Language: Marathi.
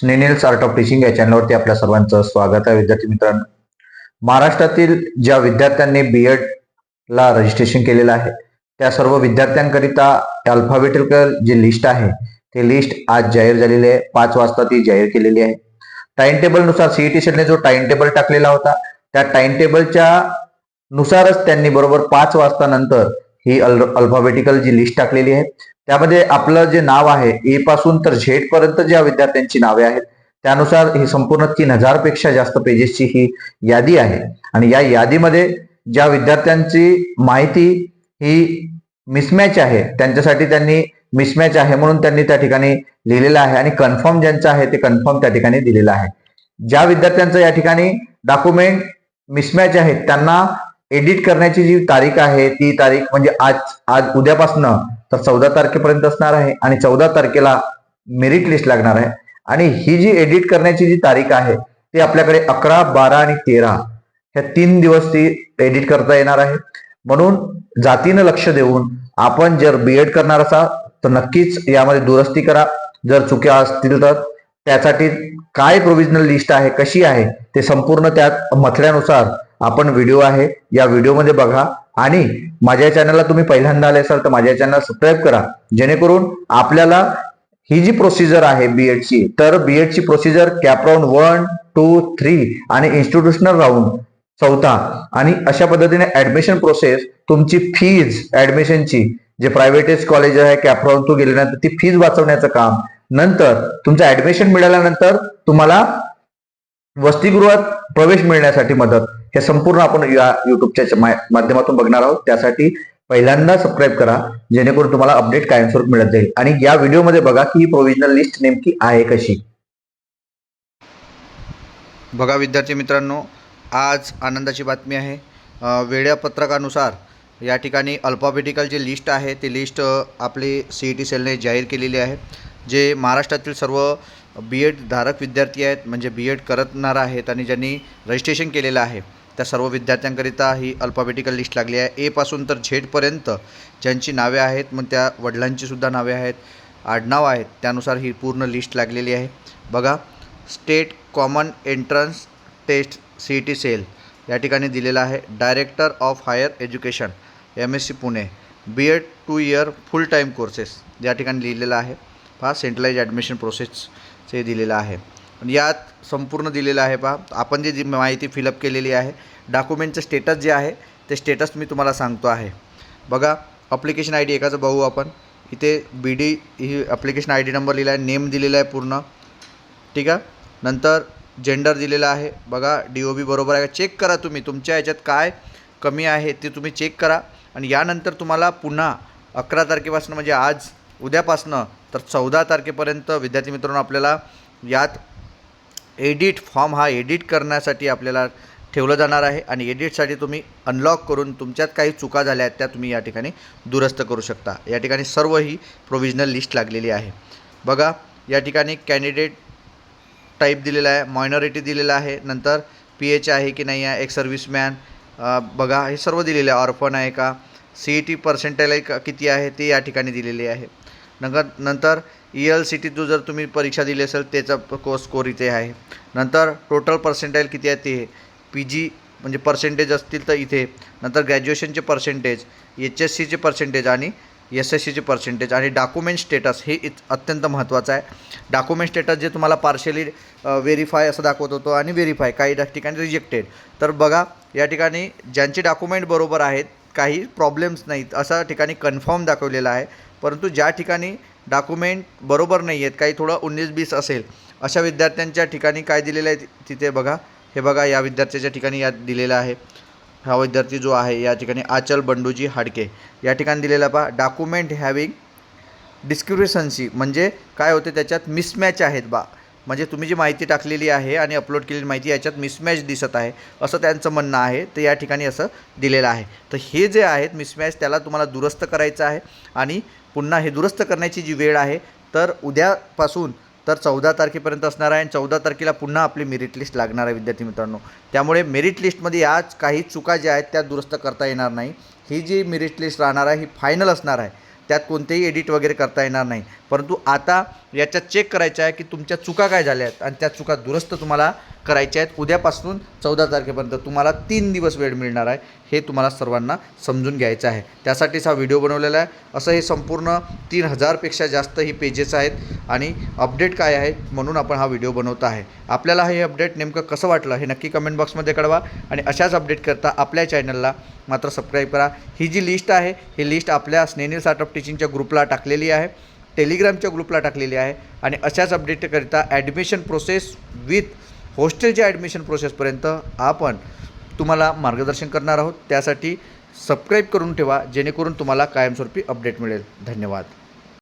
स्नेनेल्स आर्ट ऑफ टीचिंग या चॅनलवरती आपल्या सर्वांचं स्वागत आहे. विद्यार्थी मित्रांनो महाराष्ट्रातील ज्या विद्यार्थ्यांनी बी ला रजिस्ट्रेशन केलेलं आहे त्या सर्व विद्यार्थ्यांकरिता अल्फाबेटिकल जी लिस्ट आहे ते लिस्ट आज जाहीर झालेली आहे. पाच वाजता ती जाहीर केलेली आहे. टाइम टेबलनुसार सीईटी सेटने जो टाइम टेबल टाकलेला होता त्या टाइम टेबलच्या नुसारच त्यांनी बरोबर पाच वाजता नंतर ही अल अल्फाबेटिकल जी लिस्ट टाकलेली आहे. त्यामध्ये आपलं जे नाव आहे ए पासून तर झेड पर्यंत ज्या विद्यार्थ्यांची नावे आहेत त्यानुसार ही संपूर्ण तीन हजारपेक्षा जास्त पेजेसची ही यादी आहे. आणि या यादीमध्ये ज्या विद्यार्थ्यांची माहिती ही मिसमॅच आहे त्यांच्यासाठी त्यांनी मिसमॅच आहे म्हणून त्यांनी त्या ठिकाणी लिहिलेलं आहे आणि कन्फर्म ज्यांचं आहे ते कन्फर्म त्या ठिकाणी दिलेलं आहे. ज्या विद्यार्थ्यांचं या ठिकाणी डॉक्युमेंट मिसमॅच आहेत त्यांना एडिट करण्याची जी तारीख आहे ती तारीख म्हणजे आज आज उद्यापासनं तर चौदा तारखेपर्यंत असणार आहे आणि चौदा तारखेला मेरिट लिस्ट लागणार आहे. आणि ही जी एडिट करण्याची जी तारीख आहे ती आपल्याकडे अकरा बारा आणि तेरा ह्या तीन दिवस ती एडिट करता येणार आहे. म्हणून जातीनं लक्ष देऊन आपण जर बीएड करणार असाल तर नक्कीच यामध्ये दुरुस्ती करा. जर चुक्या असतील तर त्यासाठी काय प्रोव्हिजनल लिस्ट आहे कशी आहे ते संपूर्ण त्यात म्हटल्यानुसार आपण व्हिडिओ आहे या व्हिडिओमध्ये बघा. आणि माझ्या चॅनलला तुम्ही पहिल्यांदा आले असाल तर माझ्या चॅनल सबस्क्राईब करा. जेणेकरून आपल्याला ही जी प्रोसिजर आहे बीएडची तर बीएडची procedure CAP round one two three आणि इन्स्टिट्यूशनल राऊंड चौथा. आणि अशा पद्धतीने ऍडमिशन प्रोसेस तुमची फीज ऍडमिशनची जे प्रायव्हेटेज कॉलेज आहे कॅप राऊंड गेल्यानंतर ती फीज वाचवण्याचं काम. नंतर तुमचं ऍडमिशन मिळाल्यानंतर तुम्हाला वसतिगृहात प्रवेश मिळण्यासाठी मदत. हे संपूर्ण आपण या युट्यूबच्या मा- माध्यमातून बघणार आहोत. त्यासाठी पहिल्यांदा सबस्क्राईब करा जेणेकरून तुम्हाला अपडेट कायमस्वरूप मिळत जाईल. आणि या व्हिडिओमध्ये बघा की ही प्रोव्हिजनल लिस्ट नेमकी आहे कशी. बघा विद्यार्थी मित्रांनो आज आनंदाची बातमी आहे. अ, वेळापत्रकानुसार या ठिकाणी अल्फाबेटिकल जी लिस्ट आहे ती लिस्ट आपली सी ई टी सेलने जाहीर केलेली आहे. जे महाराष्ट्रातील सर्व बी एड धारक विद्यार्थी आहेत म्हणजे बी एड करणार आहेत आणि ज्यांनी रजिस्ट्रेशन केलेलं आहे. त्या सर्व विद्यार्थ्यांकरिता ही अल्फाबेटिकल लिस्ट लागली आहे. एपासून तर झेडपर्यंत ज्यांची नावे आहेत मग त्या वडिलांचीसुद्धा नावे आहेत आडनाव आहेत त्यानुसार ही पूर्ण लिस्ट लागलेली आहे. बघा state common entrance test C E T cell या ठिकाणी दिलेलं आहे. Director of higher education M S C Pune B Ed two year full time courses या ठिकाणी लिहिलेलं आहे. हा सेंट्रलाइज ॲडमिशन प्रोसेसचे दिलेलं आहे. यात संपूर्ण दिलेलं आहे पहा. आपण जी जी माहिती फिलअप केलेली आहे डॉक्युमेंटचं स्टेटस जे आहे ते स्टेटस मी तुम्हाला सांगतो आहे. बघा अप्लिकेशन आय डी एकाचं बघू आपण. इथे बी डी ही अप्लिकेशन आय डी नंबर लिहिला आहे नेम दिलेला आहे पूर्ण. ठीक आहे? नंतर जेंडर दिलेलं आहे. बघा डी ओ बी बरोबर आहे का? चेक करा तुम्ही तुमच्या याच्यात काय कमी आहे ते तुम्ही चेक करा. आणि यानंतर तुम्हाला पुन्हा अकरा तारखेपासून म्हणजे आज उद्यापासनं तर चौदा तारखेपर्यंत विद्यार्थी मित्रांनो आपल्याला यात एडिट फॉर्म हा एडिट करण्यासाठी आपल्याला ठेवलं जाणार आहे आणि एडिटसाठी तुम्ही अनलॉक करून तुमच्यात काही चुका झाल्या आहेत त्या तुम्ही या ठिकाणी दुरुस्त करू शकता. या ठिकाणी सर्व ही प्रोविजनल लिस्ट लागलेली आहे. बघा या ठिकाणी कॅन्डिडेट टाईप दिलेला आहे मायनॉरिटी दिलेला आहे नंतर पी एच आहे की नाही आहे एक सर्व्हिसमॅन बघा हे सर्व दिलेलं आहे. ऑर्फन आहे का? सी ई टी पर्सेंटेज किती आहे? ते या ठिकाणी दिलेले आहे. नगर नंतर ई एल सी टीतून जर तुम्ही परीक्षा दिली असेल त्याचा को स्कोर इथे आहे. नंतर टोटल पर्सेंटाईल किती आहे ते पी जी म्हणजे पर्सेंटेज असतील तर इथे. नंतर ग्रॅज्युएशनचे पर्सेंटेज एच एस सीचे पर्सेंटेज आणि एस एस सीचे पर्सेंटेज आणि डॉक्युमेंट स्टेटस हे इत अत्यंत महत्त्वाचं आहे. डॉक्युमेंट स्टेटस जे तुम्हाला पार्शली व्हेरीफाय असं दाखवत होतो आणि व्हेरीफाय काही ठिकाणी रिजेक्टेड तर बघा या ठिकाणी ज्यांचे डॉक्युमेंट बरोबर आहेत काही प्रॉब्लेम्स नाहीत असा ठिकाणी कन्फर्म दाखवलेला आहे. परंतु ज्या ठिकाणी डॉक्युमेंट बरोबर नाही आहेत काही थोडं उन्नीस बीस असेल अशा विद्यार्थ्यांच्या ठिकाणी काय दिलेलं आहे तिथे बघा. हे बघा या विद्यार्थ्याच्या ठिकाणी यात दिलेलं आहे. हा विद्यार्थी जो आहे या ठिकाणी आचल बंडूजी हाडके. या ठिकाणी दिलेला पहा डॉक्युमेंट हॅविंग डिस्क्रिप्शन्सी म्हणजे काय होते त्याच्यात मिसमॅच आहेत बा. म्हणजे तुम्ही जी माहिती टाकलेली आहे आणि अपलोड केलेली माहिती याच्यात मिसमॅच दिसत आहे असं त्यांचं म्हणणं आहे. तर या ठिकाणी असं दिलेलं आहे. तर हे जे आहेत मिसमॅच त्याला तुम्हाला दुरुस्त करायचं आहे आणि पुन्हा हे दुरुस्त करण्याची जी वेळ आहे तर उद्यापासून तर चौदा तारखेपर्यंत असणार आहे आणि चौदा तारखेला पुन्हा आपली मेरिट लिस्ट लागणार आहे विद्यार्थी मित्रांनो. त्यामुळे मेरिट लिस्टमध्ये आज काही चुका ज्या आहेत त्या दुरुस्त करता येणार नाही. ही जी मेरिट लिस्ट राहणार आहे ही फायनल असणार आहे. त्यात कोणतेही एडिट वगैरे करता येणार नाही. परंतु आता याच्यात चेक करायचं आहे की तुमच्या चुका काय झाल्या आहेत आणि त्या चुका दुरुस्त तुम्हाला करायचे आहेत. उद्यापासून चौदा तारखेपर्यंत तुम्हाला तीन दिवस वेळ मिळणार आहे. हे तुम्हाला सर्वांना समजून घ्यायचं आहे. त्यासाठीच हा व्हिडिओ बनवलेला आहे. असं हे संपूर्ण तीन हजारपेक्षा जास्त ही पेजेस आहेत आणि अपडेट काय आहे म्हणून आपण हा व्हिडिओ बनवत आहे. आपल्याला हे अपडेट नेमकं कसं वाटलं हे नक्की कमेंट बॉक्समध्ये कळवा आणि अशाच अपडेट करता आपल्या चॅनलला मात्र सबस्क्राईब करा. ही जी लिस्ट आहे ही लिस्ट आपल्या स्नेनिल स्टार्टअप टीचिंगच्या ग्रुपला टाकलेली आहे. टेलिग्रामच्या ग्रुपला टाकलेली आहे. आणि अशाच अपडेटकरिता ॲडमिशन प्रोसेस विथ हॉस्टेलच्या ॲडमिशन प्रोसेसपर्यंत आपण तुम्हाला मार्गदर्शन करणार आहोत. त्यासाठी सबस्क्राईब करून ठेवा जेणेकरून तुम्हाला कायमस्वरूपी अपडेट मिळेल. धन्यवाद.